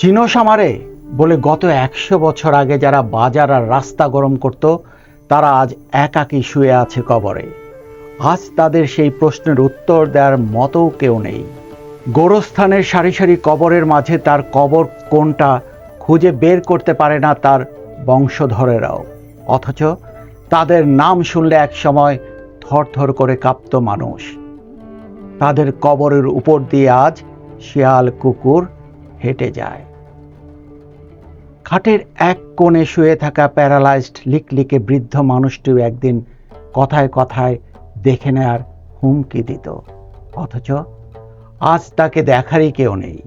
চিনো সামারে বলে গত একশো বছর আগে যারা বাজার আর রাস্তা গরম করত, তারা আজ একাকী শুয়ে আছে কবরে। আজ তাদের সেই প্রশ্নের উত্তর দেওয়ার মতো কেউ নেই। গোরস্থানের সারি সারি কবরের মাঝে তার কবর কোনটা খুঁজে বের করতে পারে না তার বংশধরেরাও। অথচ তাদের নাম শুনলে এক সময় থরথর করে কাঁপত মানুষ। তাদের কবরের উপর দিয়ে আজ শিয়াল কুকুর হেঁটে যায়। খাটের এক কোণে শুয়ে থাকা প্যারালাইজড লিকলিকে বৃদ্ধ মানুষটিও একদিন কথায় কথায় দেখে নেয়ার হুমকি দিত। অথচ আজ তাকে দেখারই কেউ নেই।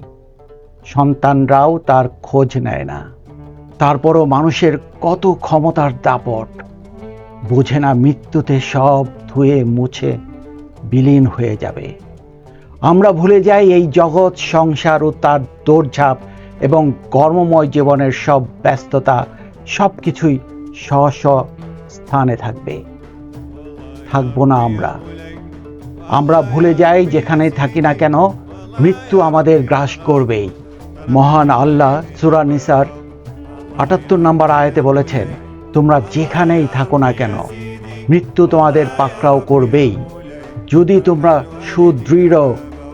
সন্তানরাও তার খোঁজ নেয় না। তারপরও মানুষের কত ক্ষমতার দাপট। বোঝে না মৃত্যুতে সব ধুয়ে মুছে বিলীন হয়ে যাবে। আমরা ভুলে যাই এই জগৎ, সংসার ও তার দৌড়ঝাঁপ এবং কর্মময় জীবনের সব ব্যস্ততা সব কিছুই স্ব স্ব স্থানে থাকবে। থাকব না আমরা। আমরা ভুলে যাই যেখানেই থাকি না কেন, মৃত্যু আমাদের গ্রাস করবেই। মহান আল্লাহ সুরা নিসার আটাত্তর নম্বর আয়াতে বলেছেন, তোমরা যেখানেই থাকো না কেন, মৃত্যু তোমাদের পাকড়াও করবেই। যদি তোমরা সুদৃঢ়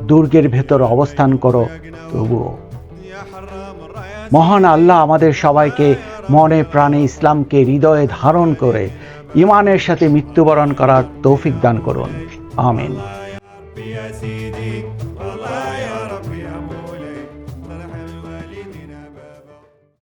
দুর্গের ভেতর অবস্থান করো, তবুও। মহান আল্লাহ আমাদের সবাইকে মনে প্রাণে ইসলামকে হৃদয়ে ধারণ করে ইমানের সাথে মৃত্যুবরণ করার তৌফিক দান করুন। আমিন।